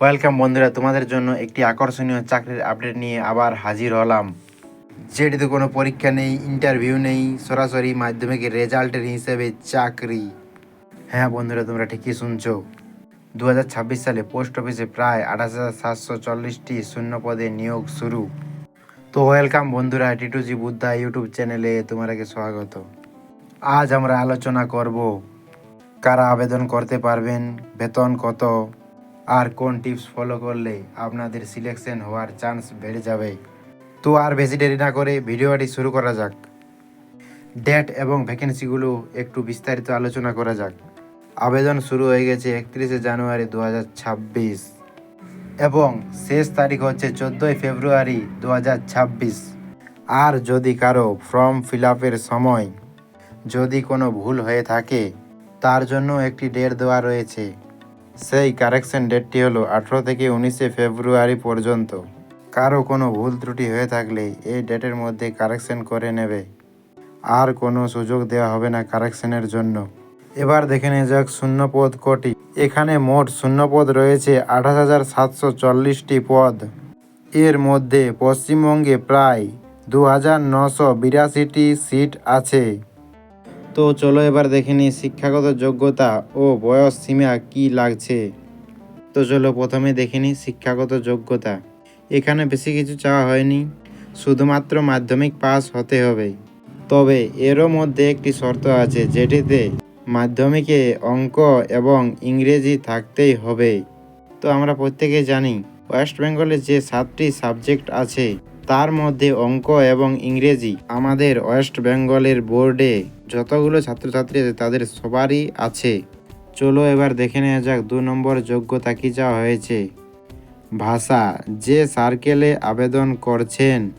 Welcome বন্ধুরা, তোমাদের জন্য একটি আকর্ষণীয় চাকরির আপডেট নিয়ে আবার হাজির হলাম। যেটিতে কোনো পরীক্ষা নেই ইন্টারভিউ নেই, সরাসরি মাধ্যমিকের রেজাল্টের হিসেবে চাকরি। হ্যাঁ বন্ধুরা, তোমরা ঠিকই শুনছো। দু হাজার ছাব্বিশ সালে পোস্ট অফিসে প্রায় আঠাশ হাজার সাতশো চল্লিশটি শূন্য পদে নিয়োগ শুরু। তো ওয়েলকাম বন্ধুরা টিটুজি বুদ্ধা ইউটিউব চ্যানেলে তোমাকে স্বাগত। আজ আমরা আলোচনা করব, কারা আবেদন করতে পারবেন, বেতন কত আর কোন টিপস ফলো করলে আপনাদের সিলেকশন হওয়ার চান্স বেড়ে যাবে? তো আর বেশি দেরি না করে ভিডিওটি শুরু করা যাক। ডেট এবং ভ্যাকেন্সিগুলো একটু বিস্তারিত আলোচনা করা যাক। আবেদন শুরু হয়ে গেছে একত্রিশে জানুয়ারি দু হাজার ছাব্বিশ। এবং শেষ তারিখ হচ্ছে চোদ্দোই ফেব্রুয়ারি দু হাজার ছাব্বিশ। আর যদি কারও ফর্ম ফিল সময় যদি কোনো ভুল হয়ে থাকে, তার জন্য একটি ডেট দেওয়া রয়েছে। সেই কারেকশন ডেটটি হলো আঠেরো থেকে উনিশে ফেব্রুয়ারি পর্যন্ত। কারও কোনো ভুল ত্রুটি হয়ে থাকলে এই ডেটের মধ্যে কারেকশন করে নেবে। আর কোনো সুযোগ দেওয়া হবে না কারেকশনের জন্য। এবার দেখে নেওয়া যাক শূন্যপদ কটি। এখানে মোট শূন্যপদ রয়েছে আঠাশ হাজার সাতশো চল্লিশটি পদ। এর মধ্যে পশ্চিমবঙ্গে প্রায় দু হাজার নশো বিরাশিটি সিট আছে। তো চলো এবার দেখে নিই শিক্ষাগত যোগ্যতা ও বয়স সীমা কি লাগছে। তো চলো প্রথমে দেখে নিই শিক্ষাগত যোগ্যতা। এখানে বেশি কিছু চাওয়া হয়নি, শুধুমাত্র মাধ্যমিক পাস হতে হবে। তবে এরও মধ্যে একটি শর্ত আছে, যেটিতে মাধ্যমিকে অঙ্ক এবং ইংরেজি থাকতেই হবে। তো আমরা প্রত্যেকে জানি, ওয়েস্ট বেঙ্গলে যে সাতটি সাবজেক্ট আছে তার মধ্যে অঙ্ক এবং ইংরেজি আমাদের ওয়েস্ট বেঙ্গলের বোর্ডে যতগুলো ছাত্রছাত্রী আছে তাদের সবারই আছে। চলো এবার দেখে নেওয়া যাক দু নম্বর যোগ্যতা কী চাওয়া হয়েছে। ভাষা, যে সার্কেলে আবেদন করছেন,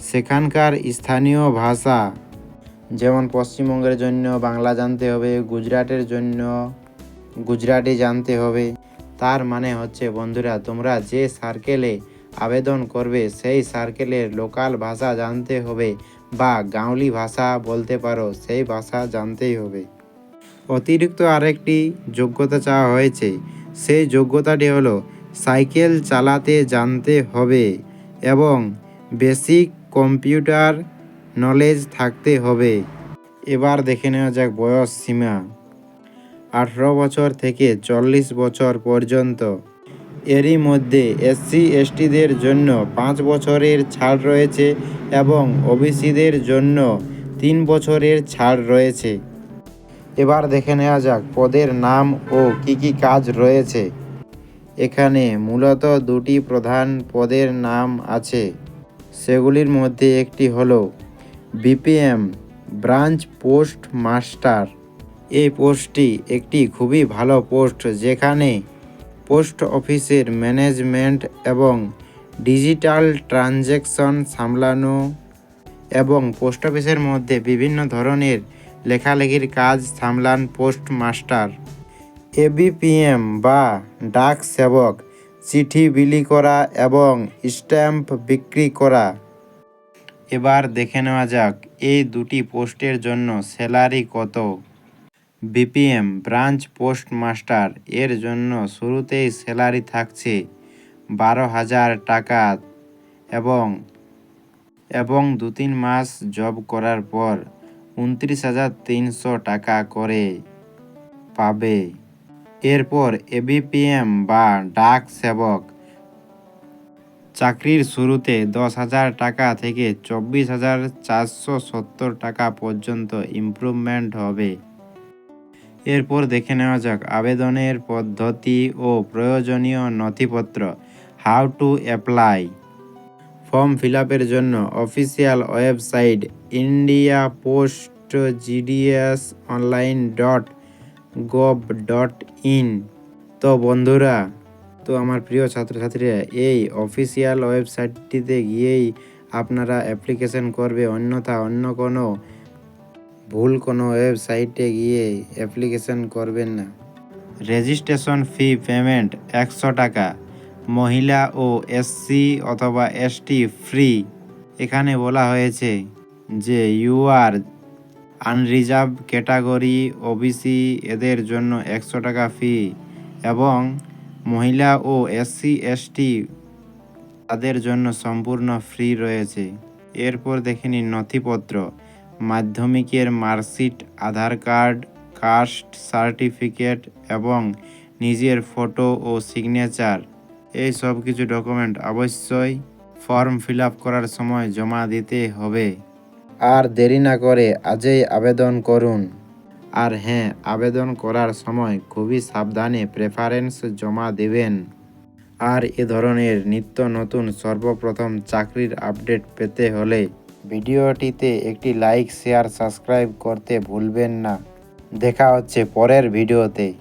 সেখানকার স্থানীয় ভাষা, যেমন পশ্চিমবঙ্গের জন্য বাংলা জানতে হবে, গুজরাটের জন্য গুজরাটি জানতে হবে, তার মানে হচ্ছে বন্ধুরা, তোমরা যে সার্কেলে আবেদন করবে, সেই সার্কেলের লোকাল ভাষা জানতে হবে বা গাঁওলি ভাষা বলতে পারো, সেই ভাষা জানতেই হবে। অতিরিক্ত আরেকটি যোগ্যতা চাওয়া হয়েছে, সেই যোগ্যতাটি হলো সাইকেল চালাতে জানতে হবে এবং বেসিক কম্পিউটার নলেজ থাকতে হবে। এবার দেখে নেওয়া যাক বয়স সীমা। আঠেরো বছর থেকে চল্লিশ বছর পর্যন্ত। এরই মধ্যে এসসি, এসটিদের জন্য পাঁচ বছরের ছাড় রয়েছে এবং ওবিসিদের জন্য তিন বছরের ছাড় রয়েছে। এবার দেখে নেওয়া যাক পদের নাম ও কি কি কাজ রয়েছে। এখানে মূলত দুটি প্রধান পদের নাম আছে। সেগুলির মধ্যে একটি হলো বিপিএম, ব্রাঞ্চ পোস্ট মাস্টার। এই পোস্টটি একটি খুবই ভালো পোস্ট যেখানে পোস্ট অফিসের ম্যানেজমেন্ট এবং ডিজিটাল ট্রানজ্যাকশন সামলানো এবং পোস্ট অফিসের মধ্যে বিভিন্ন ধরনের লেখালেখির কাজ সামলান পোস্ট মাস্টার, এবিপিএম বা ডাক সেবক, চিঠি বিলি করা এবং স্ট্যাম্প বিক্রি করা। এবার দেখে নেওয়া যাক এই দুটি পোস্টের জন্য স্যালারি কত। বিপিএম ব্রাঞ্চ পোস্ট মাস্টার এর জন্য শুরুতেই স্যালারি থাকছে বারো হাজার টাকা এবং এবং দু তিন মাস জব করার পর উনত্রিশ হাজার তিনশো টাকা করে পাবে। এরপর এবিপিএম বা ডাক সেবক চাকরির শুরুতে দশ হাজার টাকা থেকে চব্বিশ হাজার চারশো সত্তর টাকা পর্যন্ত ইমপ্রুভমেন্ট হবে। এরপর দেখে নেওয়া যাক আবেদনের পদ্ধতি ও প্রয়োজনীয় নথিপত্র how to apply form fill আপের জন্য official website India post GDS online dot gov dot in তো বন্ধুরা, তো আমার প্রিয় ছাত্রছাত্রীরা, এই অফিসিয়াল ওয়েবসাইটটিতে গিয়েই আপনারা অ্যাপ্লিকেশন করবে, অন্যথা অন্য কোনো ভুল কোনো ওয়েবসাইটে গিয়ে অ্যাপ্লিকেশন করবেন না। রেজিস্ট্রেশন ফি পেমেন্ট একশো টাকা, মহিলা ও এসসি অথবা এসটি ফ্রি। এখানে বলা হয়েছে যে U R unreserved category OBC এদের জন্য একশো টাকা ফি এবং মহিলা ও এসসি এসটি তাদের জন্য সম্পূর্ণ ফ্রি রয়েছে। এরপর দেখে নিন নথিপত্র। মাধ্যমিকের marksheet, Aadhaar card, caste certificate এবং নিজের ফটো ও সিগনেচার। এই সব কিছু ডকুমেন্ট অবশ্যই ফর্ম ফিল আপ করার সময় জমা দিতে হবে। আর দেরি না করে আজই আবেদন করুন। আর হ্যাঁ আবেদন করার সময় খুবই সাবধানে প্রেফারেন্স জমা দেবেন। আর এ ধরনের নিত্য নতুন সর্বপ্রথম চাকরির আপডেট পেতে হলে ভিডিওটিতে একটি লাইক শেয়ার সাবস্ক্রাইব করতে ভুলবেন না। দেখা হচ্ছে পরের ভিডিওতে।